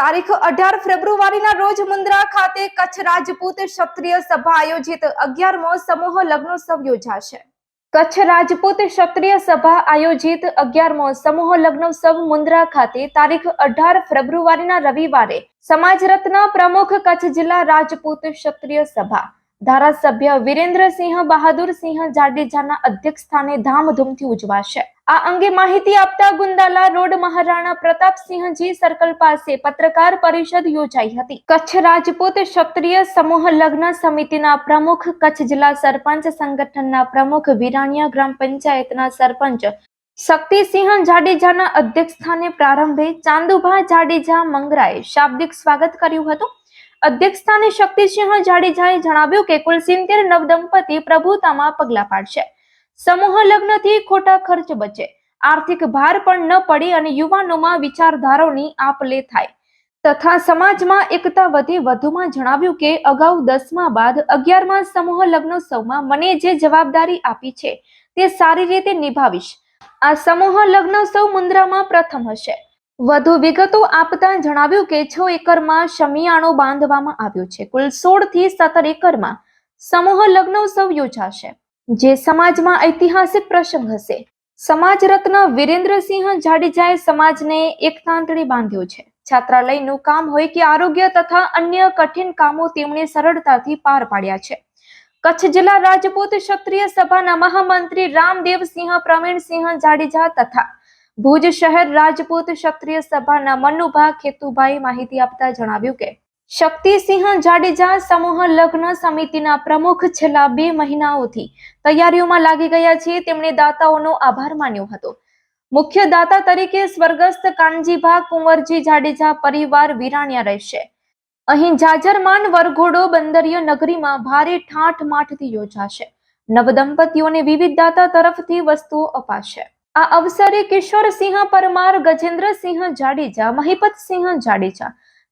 તારીખ અઢાર ફેબ્રુઆરીના રોજ મુન્દ્રા ખાતે કચ્છ રાજપૂત ક્ષત્રિય સભા આયોજિત અગિયારમો સમૂહ લગ્નોત્સવ યોજાશે. કચ્છ રાજપૂત ક્ષત્રિય સભા આયોજિત અગિયારમો સમૂહ લગ્નોત્સવ મુન્દ્રા ખાતે તારીખ અઢાર ફેબ્રુઆરીના રવિવારે સમાજ રત્ન પ્રમુખ કચ્છ જિલ્લા રાજપૂત ક્ષત્રિય સભા ધારાસભ્ય વિરેન્દ્રસિંહ બહાદુરસિંહ જાડેજાના અધ્યક્ષસ્થાને ધામધૂમથી ઉજવાશે. આ અંગે માહિતી આપતા ગુંદાલા રોડ મહારાણા પ્રતાપસિંહજી સર્કલ પાસે પત્રકાર પરિષદ યોજાઈ હતી. કચ્છ રાજપૂત ક્ષત્રિય સમૂહ લગ્ન સમિતિના પ્રમુખ, કચ્છ જિલ્લા સરપંચ સંગઠનના પ્રમુખ વિરાણિયા ગ્રામ પંચાયતના સરપંચ શક્તિસિંહ જાડેજાના અધ્યક્ષસ્થાને પ્રારંભે ચાંદુભા જાડેજા મંગરાએ શાબ્દિક સ્વાગત કર્યું હતું. અધ્યક્ષસ્થાને શક્તિસિંહ જાડેજાએ જણાવ્યું કે કુલ સિત્તેર નવદંપતિ પ્રભુતામાં પગલા પાડશે. સમૂહ લગ્નથી ખોટા ખર્ચ બચે. આર્થિક ભાર પણ ન પડે અને યુવાનોમાં વિચારધારાઓની આપ લે થાય. તથા સમાજમાં એકતા વધે વધુમાં જણાવ્યું કે અગાઉ દસમા બાદ અગિયારમાં સમૂહ લગ્નોત્સવમાં મને જે જવાબદારી આપી છે તે સારી રીતે નિભાવીશ. આ સમૂહ લગ્નોત્સવ મુન્દ્રામાં પ્રથમ હશે. વધુ વિગતો આપતા જણાવ્યું કે છ એકરમાં શમિયાણો બાંધવામાં આવ્યો છે. કુલ સોળથી સત્તર એકરમાં સમૂહ લગ્નોત્સવ યોજાશે, જે સમાજમાં ઐતિહાસિક પ્રસંગ હશે. સમાજ રત્ન વિરેન્દ્રસિંહ જાડેજાએ સમાજને એકતાંતળી બાંધ્યો છે. છાત્રાલયનું કામ હોય કે આરોગ્ય તથા અન્ય કઠિન કામો તેમણે સરળતાથી પાર પાડ્યા છે. કચ્છ જિલ્લા રાજપૂત ક્ષત્રિય સભાના મહામંત્રી રામદેવસિંહ પ્રવીણસિંહ જાડેજા તથા ભુજ શહેર રાજપૂત ક્ષત્રિય સભાના મનુભા ખેતુભાઈ માહિતી આપતા જણાવ્યું કે, શક્તિસિંહ જાડેજા સમૂહ લગ્ન સમિતિના પ્રમુખ છેલ્લા બે મહિનાઓથી તૈયારીઓમાં લાગી ગયા છે. તેમણે દાતાઓનો આભાર માન્યો હતો. મુખ્ય દાતા તરીકે સ્વર્ગસ્થ કાનજીભા કુંવરજી જાડેજા પરિવાર વિરાણ્યા રહેશે. અહીં જાજરમાન વરઘોડો બંદરીય નગરીમાં ભારે ઠાઠ માઠથી યોજાશે. નવદંપતીઓને વિવિધ દાતા તરફથી વસ્તુઓ અપાશે. આ અવસરે કિશોરસિંહ પરમાર, ગજેન્દ્રસિંહ જાડેજા મહિપતસિંહ જાડેજા,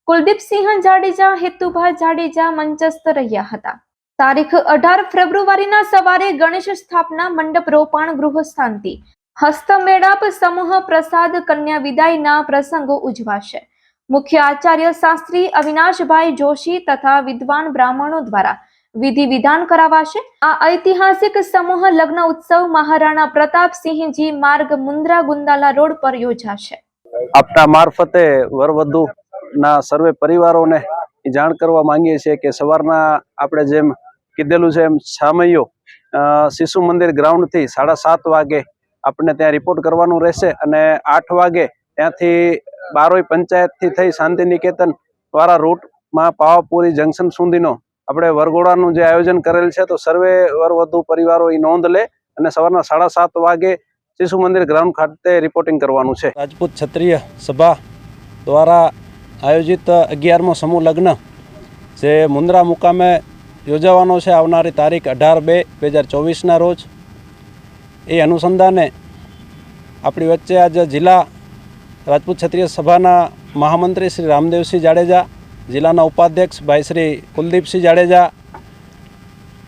કુલદીપસિંહ જાડેજા હેતુભા જાડેજા મંચસ્થ રહ્યા હતા. તારીખ અઢાર ફેબ્રુઆરીના સવારે ગણેશ સ્થાપના મંડપ રોપાણ ગૃહ શાંતિ. હસ્તમેળાપ સમૂહ પ્રસાદ કન્યા વિદાયના પ્રસંગો ઉજવાશે. મુખ્ય આચાર્ય શાસ્ત્રી અવિનાશભાઈ જોશી તથા વિદ્વાન બ્રાહ્મણો દ્વારા વિધિ વિધાન કરાવાશે? આ ઐતિહાસિક સમૂહ લગ્ન ઉત્સવ મહારાણા પ્રતાપસિંહજી માર્ગ મુન્દ્રા ગુંદાલા રોડ પર યોજાશે. આપના મારફતે વરવધુ ના સર્વે પરિવારોને જાણ કરવા માંગીએ છીએ કે સવારના આપણે જેમ કીધેલું છે એમ સામૈયો શિશુ મંદિર ગ્રાઉન્ડથી સાડા સાત વાગે આપણે ત્યાં રિપોર્ટ કરવાનું રહેશે અને આઠ વાગે ત્યાંથી બારોઈ પંચાયતથી થઈ શાંતિ નિકેતન દ્વારા રૂટમાં પાવાપુરી જંકશન સુધીનો આપણે વરઘોડાનું જે આયોજન કરેલ છે, તો સર્વે વરવધુ પરિવારો એ નોંધ લે અને સવારના સાડા સાત વાગે શિશુ મંદિર ગ્રાઉન્ડ ખાતે રિપોર્ટિંગ કરવાનું છે. રાજપૂત ક્ષત્રિય સભા દ્વારા આયોજિત અગિયારમો સમૂહ લગ્ન જે મુન્દ્રા મુકામે યોજાવાનો છે આવનારી તારીખ અઢાર બે બે હજાર ચોવીસના રોજ. એ અનુસંધાને આપણી વચ્ચે આજે જિલ્લા રાજપૂત ક્ષત્રિય સભાના મહામંત્રી શ્રી રામદેવસિંહ જાડેજા જિલ્લાના ઉપાધ્યક્ષ ભાઈ શ્રી કુલદીપસિંહ જાડેજા,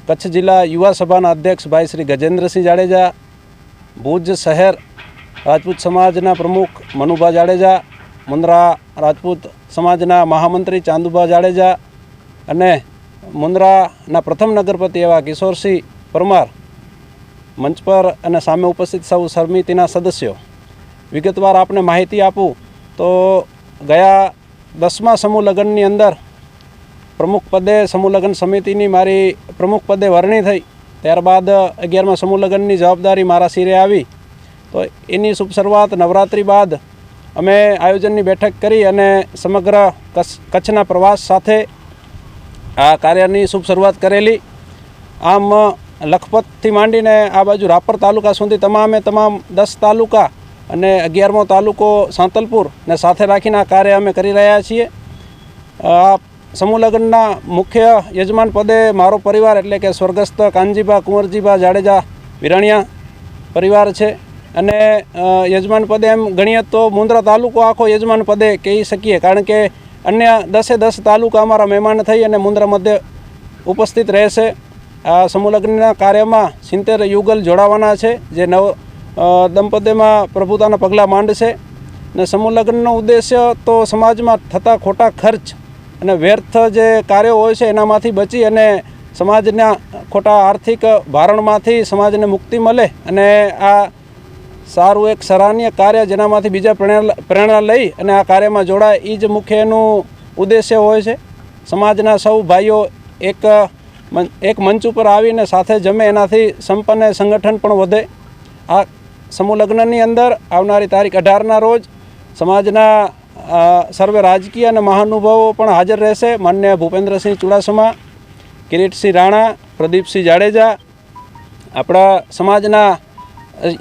કચ્છ જિલ્લા યુવા સભાના અધ્યક્ષ ભાઈ શ્રી ગજેન્દ્રસિંહ જાડેજા, ભુજ શહેર રાજપૂત સમાજના પ્રમુખ મનુભા જાડેજા, મુન્દ્રા રાજપૂત સમાજના મહામંત્રી ચાંદુભા જાડેજા અને મુન્દ્રાના પ્રથમ નગરપતિ એવા કિશોરસિંહ પરમાર મંચ પર અને સામે ઉપસ્થિત સૌ સમિતિના સદસ્યો. વિગતવાર આપને માહિતી આપું તો ગયા દસમા સમૂહ લગ્નની અંદર પ્રમુખ પદે સમૂહ લગ્ન સમિતિની મારી પ્રમુખ પદે વરણી થઈ. ત્યારબાદ અગિયારમા સમૂહ લગ્નની જવાબદારી મારા સિરે આવી. તો એની શુભ શરૂઆત નવરાત્રિ બાદ અમે આયોજનની બેઠક કરી અને સમગ્ર કચ્છ કચ્છના પ્રવાસ સાથે આ કાર્યની શુભ શરૂઆત કરેલી. આમ લખપતથી માંડીને આ બાજુ રાપર તાલુકા સુધી તમામે તમામ દસ તાલુકા અને અગિયારમો તાલુકો સાંતલપુર ને સાથે રાખીને આ કાર્ય અમે કરી રહ્યા છીએ. આ સમૂહ લગ્નના મુખ્ય યજમાન પદે મારો પરિવાર એટલે કે સ્વર્ગસ્થ કાનજીબા કુંવરજીબા જાડેજા, વિરણિયા પરિવાર છે. અને યજમાન પદે એમ ગણીએ તો મુન્દ્રા તાલુકો આખો યજમાન પદે કહી શકીએ. કારણ કે અન્ય દસે દસ તાલુકા અમારા મહેમાન થઈ અને મુન્દ્રા મધ્ય ઉપસ્થિત રહેશે. આ સમૂહ લગ્નના કાર્યમાં સિત્તેર યુગલ જોડાવાના છે. જે નવ દંપતીમાં પ્રભુતાના પગલાં માંડશે ને સમૂહ લગ્નનો ઉદ્દેશ્ય તો સમાજમાં થતા ખોટા ખર્ચ અને વ્યર્થ જે કાર્યો હોય છે એનામાંથી બચી અને સમાજના ખોટા આર્થિક ભારણમાંથી સમાજને મુક્તિ મળે અને આ સારું એક સરાહનીય કાર્ય જેનામાંથી બીજા પ્રેરણા લઈ અને આ કાર્યમાં જોડાય એ જ મુખ્ય એનું ઉદ્દેશ્ય હોય છે. સમાજના સૌ ભાઈઓ એક એક મંચ ઉપર આવીને સાથે જમે, એનાથી સંપન્ન સંગઠન પણ વધે. આ સમૂહ લગ્નની અંદર આવનારી તારીખ અઢારના રોજ સમાજના સર્વે રાજકીય અને મહાનુભાવો પણ હાજર રહેશે. માન્ય ભૂપેન્દ્રસિંહ ચુડાસમા, કિરીટસિંહ રાણા, પ્રદીપસિંહ જાડેજા, આપણા સમાજના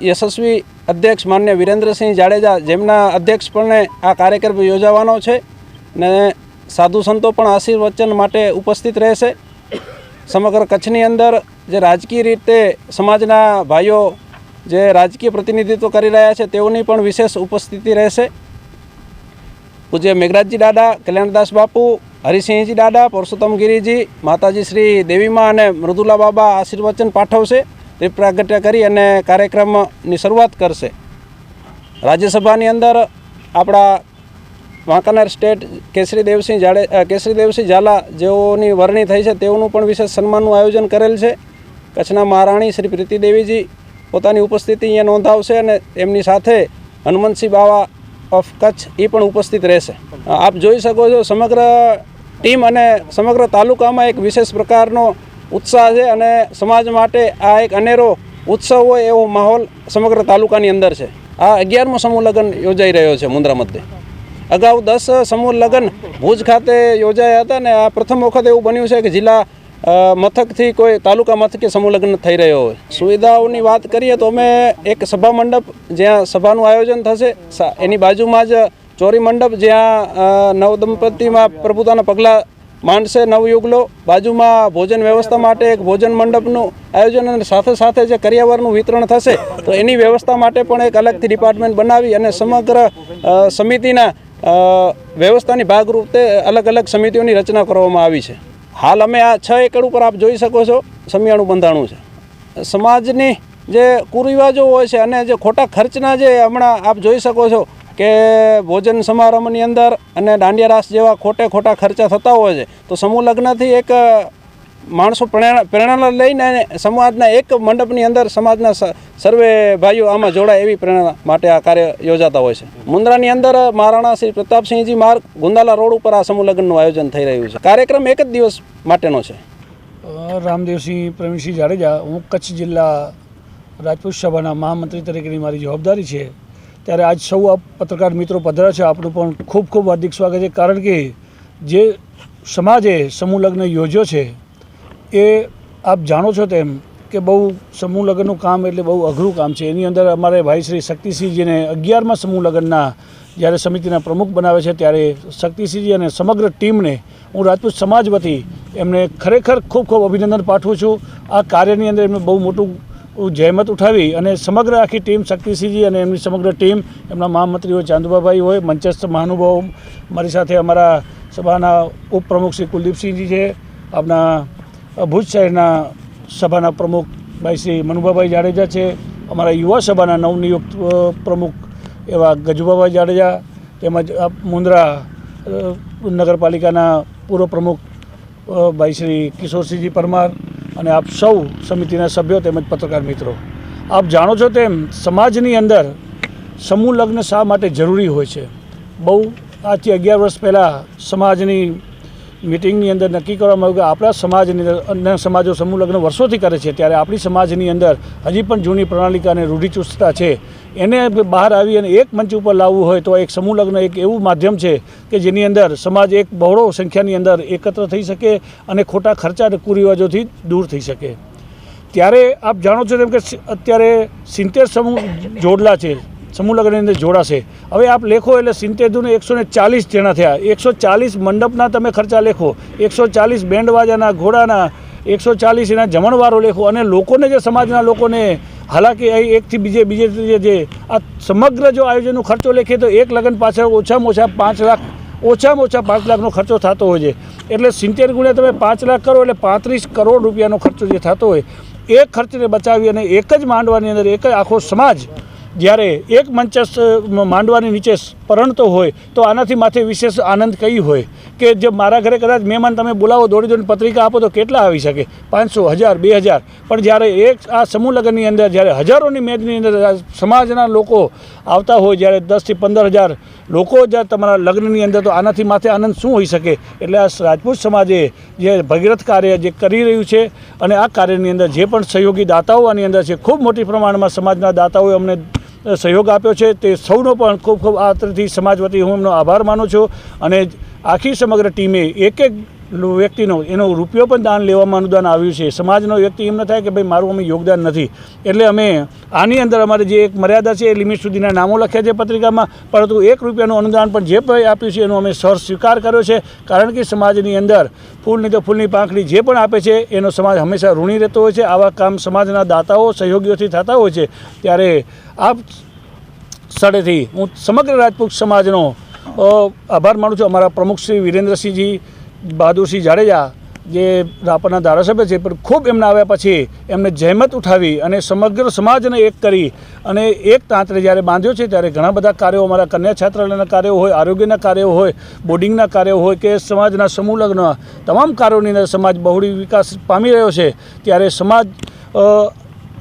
યશસ્વી અધ્યક્ષ માન્ય વિરેન્દ્રસિંહ જાડેજા જેમના અધ્યક્ષપણે આ કાર્યક્રમ યોજાવાનો છે ને સાધુ સંતો પણ આશીર્વચન માટે ઉપસ્થિત રહેશે. સમગ્ર કચ્છની અંદર જે રાજકીય રીતે સમાજના ભાઈઓ જે રાજકીય પ્રતિનિધિત્વ કરી રહ્યા છે, તેઓની પણ વિશેષ ઉપસ્થિતિ રહેશે. પૂજ્ય મેઘરાજજી દાદા કલ્યાણદાસ બાપુ, હરિસિંહજી દાદા પરસોત્તમ ગિરિજી, માતાજી શ્રી દેવીમાં અને મૃદુલા બાબા આશીર્વચન પાઠવશે. તે પ્રાગટ્ય કરી અને કાર્યક્રમની શરૂઆત કરશે. રાજ્યસભાની અંદર આપણા વાંકાનેર સ્ટેટ કેસરી દેવસિંહ જાડે કેસરી દેવસિંહ ઝાલા જેઓની વરણી થઈ છે, તેઓનું પણ વિશેષ સન્માનનું આયોજન કરેલ છે. કચ્છના મહારાણી શ્રી પ્રીતિ દેવીજી પોતાની ઉપસ્થિતિ અહીંયા નોંધાવશે અને એમની સાથે હનુમંતસિંહ બાવા ઓફ કચ્છ એ પણ ઉપસ્થિત રહેશે. આપ જોઈ શકો છો સમગ્ર ટીમ અને સમગ્ર તાલુકામાં એક વિશેષ પ્રકારનો ઉત્સાહ છે અને સમાજ માટે આ એક અનેરો ઉત્સવ હોય એવો માહોલ સમગ્ર તાલુકાની અંદર છે. આ અગિયારમો સમૂહ લગ્ન યોજાઈ રહ્યો છે મુન્દ્રા મધ્યે. અગાઉ દસ સમૂહ લગ્ન ભુજ ખાતે યોજાયા હતા ને આ પ્રથમ વખત એવું બન્યું છે કે જિલ્લા મથકથી કોઈ તાલુકા મથકે સમૂહ થઈ રહ્યો હોય. સુવિધાઓની વાત કરીએ તો અમે એક સભા મંડપ જ્યાં સભાનું આયોજન થશે એની બાજુમાં જ ચોરી મંડપ જ્યાં નવદંપતિમાં પ્રભુતાના પગલાં માંડશે નવયુગલો બાજુમાં ભોજન વ્યવસ્થા માટે એક ભોજન મંડપનું આયોજન અને સાથે સાથે જે કરિયાવરનું વિતરણ થશે, તો એની વ્યવસ્થા માટે પણ એક અલગથી ડિપાર્ટમેન્ટ બનાવી અને સમગ્ર સમિતિના વ્યવસ્થાની ભાગરૂપે અલગ અલગ સમિતિઓની રચના કરવામાં આવી છે. હાલ અમે આ છ એકડ ઉપર આપ જોઈ શકો છો, સમિયાણું બંધાણું છે. સમાજની જે કુરિવાજો હોય છે અને જે ખોટા ખર્ચના જે હમણાં આપ જોઈ શકો છો કે ભોજન સમારંભની અંદર અને દાંડિયા રાસ જેવા ખોટે ખોટા ખર્ચા થતા હોય છે, તો સમૂહ લગ્નથી એક માણસો પ્રેરણા લઈને સમાજના એક મંડપની અંદર સમાજના સર્વે ભાઈઓ આમાં જોડાય એવી પ્રેરણા માટે આ કાર્ય યોજાતા હોય છે. મુન્દ્રાની અંદર મહારાણા શ્રી પ્રતાપસિંહજી માર્ગ ગુંદાલા રોડ ઉપર આ સમૂહ લગ્નનું આયોજન થઈ રહ્યું છે. કાર્યક્રમ એક જ દિવસ માટેનો છે. રામદેવસિંહ પ્રવીણસિંહ જાડેજા, હું કચ્છ જિલ્લા રાજપૂત સભાના મહામંત્રી તરીકેની મારી જવાબદારી છે. ત્યારે આજ સૌ આ પત્રકાર મિત્રો પધરા છે. આપણું પણ ખૂબ ખૂબ હાર્દિક સ્વાગત છે. કારણ કે જે સમાજે સમૂહ લગ્ન યોજ્યો છે એ આપ જાણો છો તેમ કે બહુ સમૂહ લગ્નનું કામ એટલે બહુ અઘરું કામ છે. એની અંદર અમારે ભાઈ શ્રી શક્તિસિંહજીને અગિયારમાં સમૂહ લગ્નના જ્યારે સમિતિના પ્રમુખ બનાવે છે ત્યારે શક્તિસિંહજી અને સમગ્ર ટીમને હું રાજપૂત સમાજ વતી એમને ખરેખર ખૂબ ખૂબ અભિનંદન પાઠવું છું. આ કાર્યની અંદર એમને બહુ મોટું જહેમત ઉઠાવી અને સમગ્ર આખી ટીમ શક્તિસિંહજી અને એમની સમગ્ર ટીમ, એમના મહામંત્રીઓ ચાંદુબાભાઈ હોય, મંચસ્થ મહાનુભાવો, મારી સાથે અમારા સભાના ઉપપ્રમુખ શ્રી કુલદીપસિંહજી છે આપણા ભુજ શહેરના સભાના પ્રમુખ ભાઈ શ્રી મનુભાભાઈ જાડેજા છે, અમારા યુવા સભાના નવનિયુક્ત પ્રમુખ એવા ગજુભાભાઈ જાડેજા તેમજ આ મુન્દ્રા નગરપાલિકાના પૂર્વ પ્રમુખ ભાઈ શ્રી કિશોરસિંહજી પરમાર અને આપ સૌ સમિતિના સભ્યો તેમજ પત્રકાર મિત્રો. આપ જાણો છો તેમ સમાજની અંદર સમૂહ લગ્ન શા માટે જરૂરી હોય છે? બહુ આજથી અગિયાર વર્ષ પહેલાં સમાજની મિટિંગની અંદર નક્કી કરવામાં આવ્યું કે આપણા સમાજની અંદર, અન્ય સમાજો સમૂહ લગ્ન વર્ષોથી કરે છે, ત્યારે આપણી સમાજની અંદર હજી પણ જૂની પ્રણાલિકા અને રૂઢિચુસ્તતા છે. એને બહાર આવી અને એક મંચ ઉપર લાવવું હોય તો એક સમૂહ લગ્ન એક એવું માધ્યમ છે કે જેની અંદર સમાજ એક બહોળો સંખ્યાની અંદર એકત્ર થઈ શકે અને ખોટા ખર્ચા કુરિવાજોથી દૂર થઈ શકે. ત્યારે આપ જાણો છો તેમ કે અત્યારે સિત્તેર સમૂહ જોડલા છે. સમૂહ અંદર જોડાશે. હવે આપ લેખો એટલે સિત્તેર દૂને એકસો ને ચાલીસ જણા થયા. એકસો ચાલીસ મંડપના તમે ખર્ચા લેખો. એકસો ચાલીસ બેન્ડવાજાના ઘોડાના એકસો ચાલીસ એના જમણવારો લેખો. અને લોકોને જે સમાજના લોકોને, હાલાકી અહીં એકથી બીજે બીજે ત્રીજે જે, આ સમગ્ર જો આયોજનનો ખર્ચો લેખે તો એક લગ્ન પાછળ ઓછામાં ઓછા પાંચ લાખ, ઓછામાં ઓછા પાંચ લાખનો ખર્ચો થતો હોય છે. એટલે સિત્તેર ગુણ્યા તમે પાંચ લાખ કરો એટલે પાંત્રીસ કરોડ રૂપિયાનો ખર્ચો જે થતો હોય, એ ખર્ચને બચાવી અને એક જ માંડવાની અંદર એક જ આખો સમાજ જ્યારે એક મંચસ્થ માંડવાની નીચે પરણતો હોય, તો આનાથી માથે વિશેષ આનંદ કઈ હોય? કે જે મારા ઘરે કદાચ મહેમાન તમે બોલાવો, દોડી દોડીને પત્રિકા આપો, તો કેટલા આવી શકે? પાંચસો, હજાર, બે હજાર. પણ જ્યારે એક આ સમૂહ લગ્નની અંદર, જ્યારે હજારોની મેદની અંદર સમાજના લોકો આવતા હોય, જ્યારે દસથી પંદર હજાર લોકો જ્યારે તમારા લગ્નની અંદર, તો આનાથી માથે આનંદ શું હોઈ શકે? એટલે આ રાજપૂત સમાજે જે ભગીરથ કાર્ય જે કરી રહ્યું છે, અને આ કાર્યની અંદર જે પણ સહયોગી દાતાઓ આની અંદર છે, ખૂબ મોટી પ્રમાણમાં સમાજના દાતાઓએ અમને સહયોગ આપ્યો છે. તે સૌનો પણ ખૂબ ખૂબ આતરથી સમાજ વતી હું એમનો આભાર માનું છું. અને આખી સમગ્ર ટીમે એક એક વ્યક્તિનો, એનો રૂપિયો પણ દાન લેવામાં અનુદાન આવ્યું છે. સમાજનો વ્યક્તિ એમ ન થાય કે, ભાઈ, મારું અમે યોગદાન નથી. એટલે અમે આની અંદર અમારે જે એક મર્યાદા છે એ લિમિટ સુધીના નામો લખ્યા છે પત્રિકામાં, પરંતુ એક રૂપિયાનું અનુદાન પણ જે પણ આપ્યું છે એનો અમે સર સ્વીકાર કર્યો છે, કારણ કે સમાજની અંદર ફૂલની તો ફૂલની પાંખડી જે પણ આપે છે, એનો સમાજ હંમેશા ઋણી રહેતો હોય છે. આવા કામ સમાજના દાતાઓ સહયોગીઓથી થતા હોય છે. ત્યારે આ સ્થળેથી હું સમગ્ર રાજપૂત સમાજનો આભાર માનું છું. અમારા પ્રમુખ શ્રી વિરેન્દ્રસિંહજી બહાદુરસિંહ જાડેજા જે રાપરના ધારાસભ્ય છે, પણ ખૂબ એમના આવ્યા પછી એમને જહેમત ઉઠાવી અને સમગ્ર સમાજને એક કરી અને એક તાંત્રે જ્યારે બાંધ્યો છે, ત્યારે ઘણા બધા કાર્યો અમારા કન્યા છાત્રાલયના કાર્યો હોય, આરોગ્યના કાર્યો હોય, બોર્ડિંગના કાર્યો હોય કે સમાજના સમૂહ લગ્ન, તમામ કાર્યોની અંદર સમાજ બહોળી વિકાસ પામી રહ્યો છે. ત્યારે સમાજ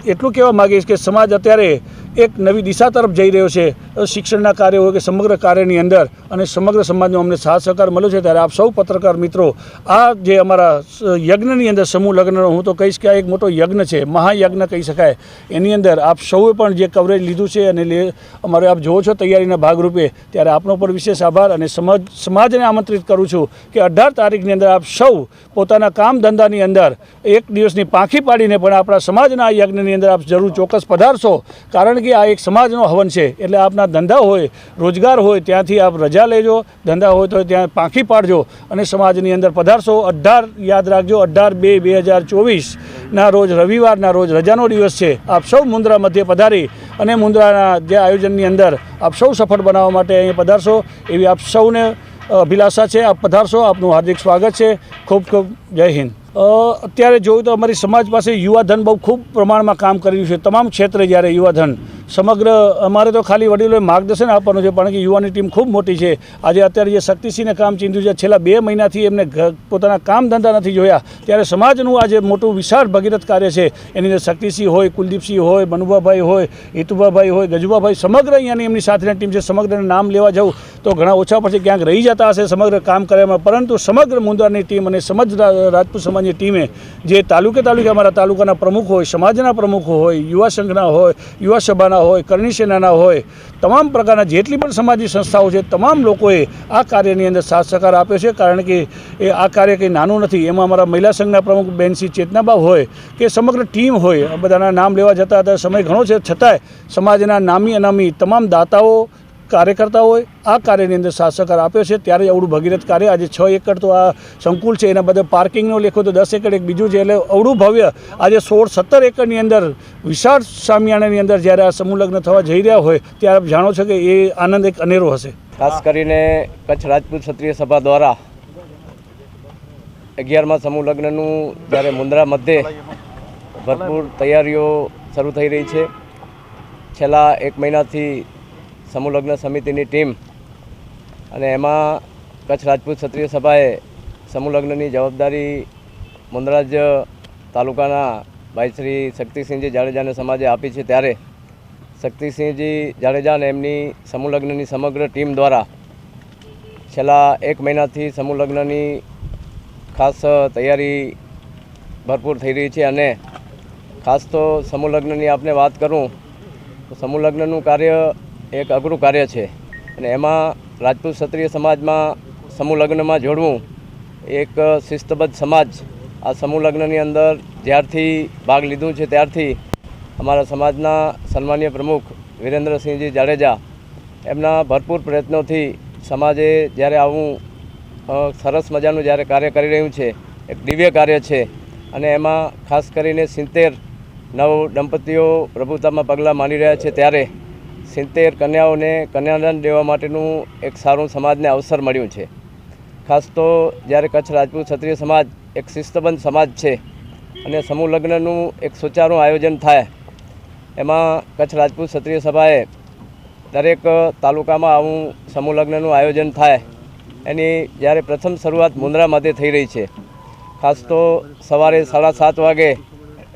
એટલું કહેવા માગીશ કે સમાજ અત્યારે એક નવી દિશા તરફ જઈ રહ્યો છે. શિક્ષણના કાર્ય હોય કે સમગ્ર કાર્યની અંદર અને સમગ્ર સમાજનો અમને સાથ સહકાર મળ્યો છે, ત્યારે આપ સૌ પત્રકાર મિત્રો, આ જે અમારા યજ્ઞની અંદર સમૂહ લગ્નનો, હું તો કહીશ કે આ એક મોટો યજ્ઞ છે, મહાયજ્ઞ કહી શકાય. એની અંદર આપ સૌએ પણ જે કવરેજ લીધું છે અને અમારે આપ જોવો છો તૈયારીના ભાગરૂપે, ત્યારે આપનો પણ વિશેષ આભાર અને સમાજ, સમાજને આમંત્રિત કરું છું કે અઢાર તારીખની અંદર આપ સૌ પોતાના કામ ધંધાની અંદર એક દિવસની પાંખી પાડીને પણ આપણા સમાજના આ યજ્ઞની અંદર આપ જરૂર ચોક્કસ પધારશો. કારણ કે આ એક સમાજનો હવન છે. એટલે આપના ધંધા હોય, રોજગાર હોય, ત્યાંથી આપ રજા લેજો. ધંધા હોય તો ત્યાં પાંખી પાડજો અને સમાજની અંદર પધારશો. અઢાર, યાદ રાખજો, અઢાર બે બે હજાર ચોવીસના રોજ રવિવારના રોજ રજાનો દિવસ છે. આપ સૌ મુન્દ્રા મધ્યે પધારી અને મુન્દ્રાના જે આયોજનની અંદર આપ સૌ સફળ બનાવવા માટે અહીં પધારશો. એવી આપ સૌને અભિલાષા છે. આપ પધારશો. આપનું હાર્દિક સ્વાગત છે. ખૂબ ખૂબ જય હિન્દ. અત્યારે જોયું તો અમારી સમાજ પાસે યુવાધન બહુ ખૂબ પ્રમાણમાં કામ કરી રહ્યું છે. તમામ ક્ષેત્રે જ્યારે યુવાધન સમગ્ર અમારે તો ખાલી વડીલોએ માર્ગદર્શન આપવાનું છે પણ કે યુવાની ટીમ ખૂબ મોટી છે. આજે અત્યારે જે શક્તિસિંહને કામ ચીંધ્યું છે, છેલ્લા બે મહિનાથી એમને પોતાના કામ ધંધા નથી જોયા. ત્યારે સમાજનું આજે મોટું વિશાળ ભગીરથ કાર્ય છે, એની અંદર શક્તિસિંહ હોય, કુલદીપસિંહ હોય, મનુભાભાઈ હોય હિતુભાભાઈ હોય, ગજુભાભાઈ, સમગ્ર અહીંયાની એમની સાથેની ટીમ છે. સમગ્રને નામ લેવા જવું તો ઘણા ઓછા પછી ક્યાંક રહી જતા હશે સમગ્ર કામ કરવામાં. પરંતુ સમગ્ર મુંદ્રાની ટીમ અને સમજ રાજપૂત સમાજની ટીમે જે તાલુકે તાલુકે અમારા તાલુકાના પ્રમુખ હોય, સમાજના પ્રમુખો હોય, યુવા સંઘના હોય યુવા સભાના હોય કરણી સેનાના હોય, તમામ પ્રકારના જેટલી પણ સમાજની સંસ્થાઓ છે, તમામ લોકોએ આ કાર્યની અંદર સાથ સહકાર આપ્યો છે. કારણ કે એ આ કાર્ય કંઈ નાનું નથી. એમાં અમારા મહિલા સંઘના પ્રમુખ બેન શ્રી ચેતનાબા હોય, કે સમગ્ર ટીમ હોય, બધાના નામ લેવા જતા હતા. સમય ઘણો છે. છતાંય સમાજના નામી અનામી તમામ દાતાઓ કાર્યકર્તાઓએ આ કાર્યની અંદર સાથ આપ્યો છે. ત્યારે અવડું ભગીરથ કાર્ય. આજે છ એકર તો આ સંકુલ છે. એના બધા પાર્કિંગનો લેખો તો દસ એકર એક બીજું છે. એટલે અવડું ભવ્ય આજે સોળ સત્તર એકરની અંદર વિશાળ સામિયાણાની અંદર જ્યારે આ સમૂહલગ્ન થવા જઈ રહ્યા હોય, ત્યારે આપ જાણો છો કે એ આનંદ એક અનેરો હશે. ખાસ કરીને કચ્છ રાજપૂત ક્ષત્રિય સભા દ્વારા અગિયારમાં સમૂહ લગ્નનું જ્યારે મુન્દ્રા મધ્યે ભરપૂર તૈયારીઓ શરૂ થઈ રહી છે. છેલ્લા એક મહિનાથી સમૂહ લગ્ન સમિતિની ટીમ અને એમાં કચ્છ રાજપૂત ક્ષત્રિય સભાએ સમૂહ લગ્નની જવાબદારી મુંદરાજ તાલુકાના ભાઈ શ્રી શક્તિસિંહજી જાડેજાને સમાજે આપી છે ત્યારે શક્તિસિંહજી જાડેજાને એમની સમૂહ લગ્નની સમગ્ર ટીમ દ્વારા છેલ્લા એક મહિનાથી સમૂહ લગ્નની ખાસ તૈયારી ભરપૂર થઈ રહી છે અને ખાસ તો સમૂહ લગ્નની આપને વાત કરું તો સમૂહ લગ્નનું કાર્ય એક અઘરું કાર્ય છે. અને એમાં રાજપૂત ક્ષત્રિય સમાજમાં સમૂહ લગ્નમાં જોડવું એક શિસ્તબદ્ધ સમાજ આ સમૂહ લગ્નની અંદર જ્યારથી ભાગ લીધું છે ત્યારથી અમારા સમાજના સન્માનીય પ્રમુખ વિરેન્દ્રસિંહજી જાડેજા એમના ભરપૂર પ્રયત્નોથી સમાજે જ્યારે આવું સરસ મજાનું જ્યારે કાર્ય કરી રહ્યું છે, એક દિવ્ય કાર્ય છે અને એમાં ખાસ કરીને સિત્તેર નવ દંપતીઓ પ્રભુતામાં પગલાં માંડી રહ્યા છે ત્યારે સિત્તેર કન્યાઓને કન્યાદાન દેવા માટેનું એક સારું સમાજને અવસર મળ્યું છે. ખાસ તો જ્યારે કચ્છ રાજપૂત ક્ષત્રિય સમાજ એક શિસ્તબંધ સમાજ છે અને સમૂહ લગ્નનું એક સુચારું આયોજન થાય, એમાં કચ્છ રાજપૂત ક્ષત્રિય સભાએ દરેક તાલુકામાં આવું સમૂહ લગ્નનું આયોજન થાય. એની જ્યારે પ્રથમ શરૂઆત મુન્દ્રામાંથી થઈ રહી છે. ખાસ તો સવારે સાડા સાત વાગે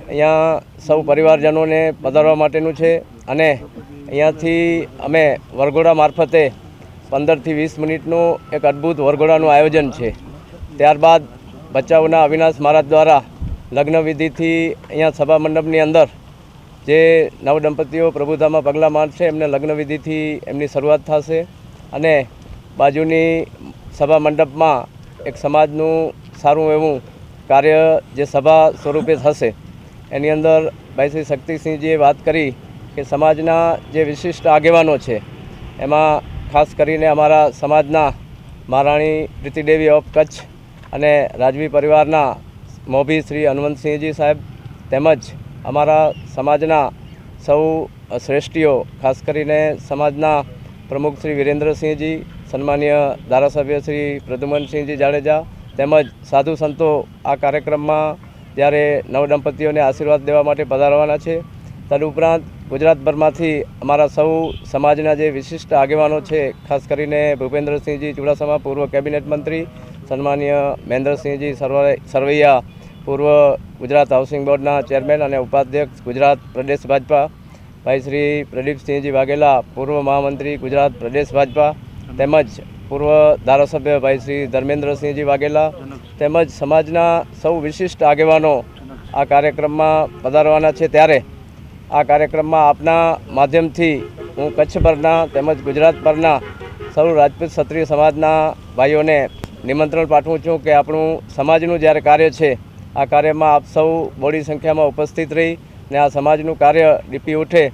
અહીંયા સૌ પરિવારજનોને પધારવા માટેનું છે અને અહીંયાથી અમે વરઘોડા મારફતે પંદરથી વીસ મિનિટનું એક અદ્ભુત વરઘોડાનું આયોજન છે. ત્યારબાદ ભચાઉના અવિનાશ મહારાજ દ્વારા લગ્ન વિધિથી અહીંયા સભા મંડપની અંદર જે નવદંપતીઓ પ્રભુધામાં પગલાં મારશે, એમને લગ્ન વિધિથી એમની શરૂઆત થશે અને બાજુની સભા મંડપમાં એક સમાજનું સારું એવું કાર્ય જે સભા સ્વરૂપે થશે. એની અંદર ભાઈ શ્રી શક્તિસિંહજીએ વાત કરી કે સમાજના જે વિશિષ્ટ આગેવાનો છે, એમાં ખાસ કરીને અમારા સમાજના મહારાણી પ્રીતિદેવી ઓફ કચ્છ અને રાજવી પરિવારના મોભી શ્રી હનુમંતસિંહજી સાહેબ તેમજ અમારા સમાજના સૌ શ્રેષ્ઠીઓ, ખાસ કરીને સમાજના પ્રમુખ શ્રી વિરેન્દ્રસિંહજી, સન્માનીય ધારાસભ્ય શ્રી પ્રદ્યુમનસિંહજી જાડેજા તેમજ સાધુ સંતો આ કાર્યક્રમમાં જ્યારે નવદંપતીઓને આશીર્વાદ દેવા માટે પધારવાના છે. તદુપરાંત ગુજરાતભરમાંથી અમારા સૌ સમાજના જે વિશિષ્ટ આગેવાનો છે, ખાસ કરીને ભૂપેન્દ્રસિંહજી ચુડાસમા, પૂર્વ કેબિનેટ મંત્રી, સન્માનીય મહેન્દ્રસિંહજી સરવ- સરવૈયા, પૂર્વ ગુજરાત હાઉસિંગ બોર્ડના ચેરમેન અને ઉપાધ્યક્ષ, ગુજરાત પ્રદેશ ભાજપા, ભાઈ શ્રી પ્રદીપસિંહજી વાઘેલા, પૂર્વ મહામંત્રી, ગુજરાત પ્રદેશ ભાજપા, તેમજ પૂર્વ ધારાસભ્ય ભાઈ શ્રી ધર્મેન્દ્રસિંહજી વાઘેલા, તેમજ સમાજના સૌ વિશિષ્ટ આગેવાનો આ કાર્યક્રમમાં પધારવાના છે. ત્યારે આ કાર્યક્રમમાં આપના માધ્યમથી હું કચ્છ પરના તેમજ ગુજરાત પરના સૌ રાજપૂત ક્ષત્રિય સમાજના ભાઈઓને નિમંત્રણ પાઠવું છું કે આપણું સમાજનું જ્યારે કાર્ય છે, આ કાર્યમાં આપ સૌ બોડી સંખ્યામાં ઉપસ્થિત રહી ને આ સમાજનું કાર્ય ડીપી ઉઠે,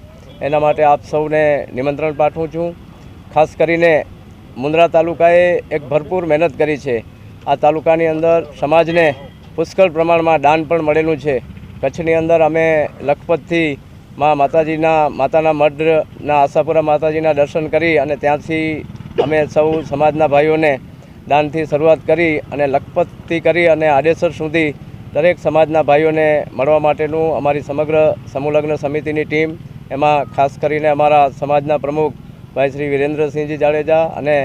એના માટે આપ સૌને નિમંત્રણ પાઠવું છું. ખાસ કરીને મુન્દ્રા તાલુકાએ એક ભરપૂર મહેનત કરી છે. આ તાલુકાની અંદર સમાજને પુષ્કળ પ્રમાણમાં દાન પણ મળેલું છે. કચ્છની અંદર અમે લખપતથી મા માતાજીના, માતાના મઢના, આશાપુરા માતાજીના દર્શન કરી અને ત્યાંથી અમે સૌ સમાજના ભાઈઓને દાનથી શરૂઆત કરી અને લખપતથી કરી અને આડેસર સુધી દરેક સમાજના ભાઈઓને મળવા માટેનું અમારી સમગ્ર સમુલગ્ન સમિતિની ટીમ, એમાં ખાસ કરીને અમારા સમાજના પ્રમુખ ભાઈ શ્રી વિરેન્દ્રસિંહજી જાડેજા અને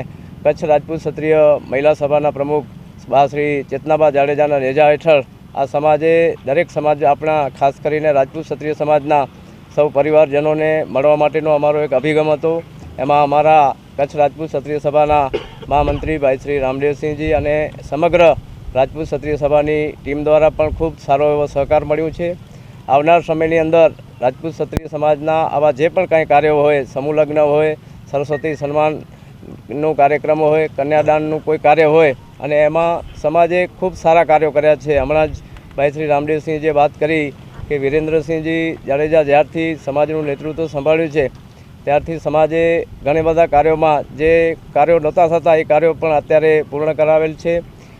કચ્છ રાજપૂત ક્ષત્રિય મહિલા સભાના પ્રમુખ બા શ્રી ચેતનાબા જાડેજાના નેજા હેઠળ આ સમાજે, દરેક સમાજ આપણા, ખાસ કરીને રાજપૂત ક્ષત્રિય સમાજના સૌ પરિવારજનોને મળવા માટેનો અમારો એક અભિગમ હતો. એમાં અમારા કચ્છ રાજપૂત ક્ષત્રિય સભાના મહામંત્રી ભાઈ શ્રી રામદેવસિંહજી અને સમગ્ર રાજપૂત ક્ષત્રિય સભાની ટીમ દ્વારા પણ ખૂબ સારો એવો સહકાર મળ્યો છે. આવનાર સમયની અંદર રાજપૂત ક્ષત્રિય સમાજના આવા જે પણ કાંઈ કાર્યો હોય, સમૂહ લગ્ન હોય, સરસ્વતી સન્માનનો કાર્યક્રમ હોય, કન્યાદાનનું કોઈ કાર્ય હોય અને એમાં સમાજે ખૂબ સારા કાર્યો કર્યા છે. હમણાં જ ભાઈ શ્રી રામદેવસિંહજીએ વાત કરી કે વિરેન્દ્રસિંહજી જાડેજા જ્યારથી સમાજનું નેતૃત્વ સંભાળ્યું છે, ત્યારથી સમાજે ઘણા બધા કાર્યોમાં જે કાર્યો નહોતા થતા, એ કાર્યો પણ અત્યારે પૂર્ણ કરાવેલ છે.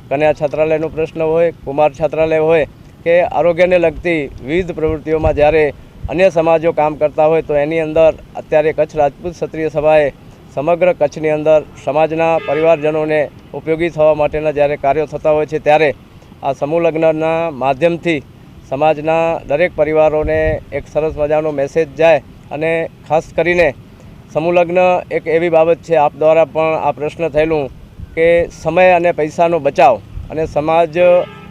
કન્યા છાત્રાલયનો પ્રશ્ન હોય, કુમાર છાત્રાલય હોય, કે આરોગ્યને લગતી વિવિધ પ્રવૃત્તિઓમાં જ્યારે અન્ય સમાજો કામ કરતા હોય, તો એની અંદર અત્યારે કચ્છ રાજપૂત ક્ષત્રિય સભાએ સમગ્ર કચ્છની અંદર સમાજના પરિવારજનોને ઉપયોગી થવા માટેના જ્યારે કાર્યો થતા હોય છે, ત્યારે આ સમૂહ લગ્નના માધ્યમથી સમાજના દરેક પરિવારોને એક સરસ મજાનો મેસેજ જાય અને ખાસ કરીને સમૂહલગ્ન એક એવી બાબત છે, આપ દ્વારા પણ આ પ્રશ્ન થયેલું કે સમય અને પૈસાનો બચાવ અને સમાજ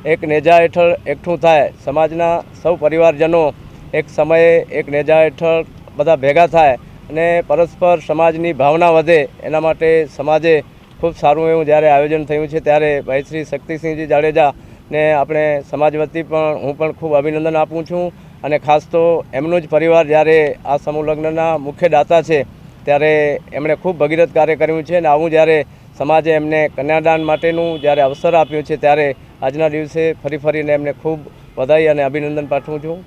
એક નેજા હેઠળ એકઠું થાય, સમાજના સૌ પરિવારજનો એક સમયે એક નેજા હેઠળ બધા ભેગા થાય અને પરસ્પર સમાજની ભાવના વધે, એના માટે સમાજે ખૂબ સારું એવું જ્યારે આયોજન થયું છે, ત્યારે ભાઈ શ્રી શક્તિસિંહજી જાડેજા ને આપણે સમાજ વતી પણ હું પણ ખૂબ અભિનંદન આપું છું. અને ખાસ તો એમનું જ પરિવાર જ્યારે આ સમૂહ લગ્નના મુખ્ય દાતા છે, ત્યારે એમણે ખૂબ ભગીરથ કાર્ય કર્યું છે. અને આવું જ્યારે સમાજે એમને કન્યાદાન માટેનું જ્યારે અવસર આપ્યો છે, ત્યારે આજના દિવસે ફરી ફરીને એમને ખૂબ વધાઈ અને અભિનંદન પાઠવું છું.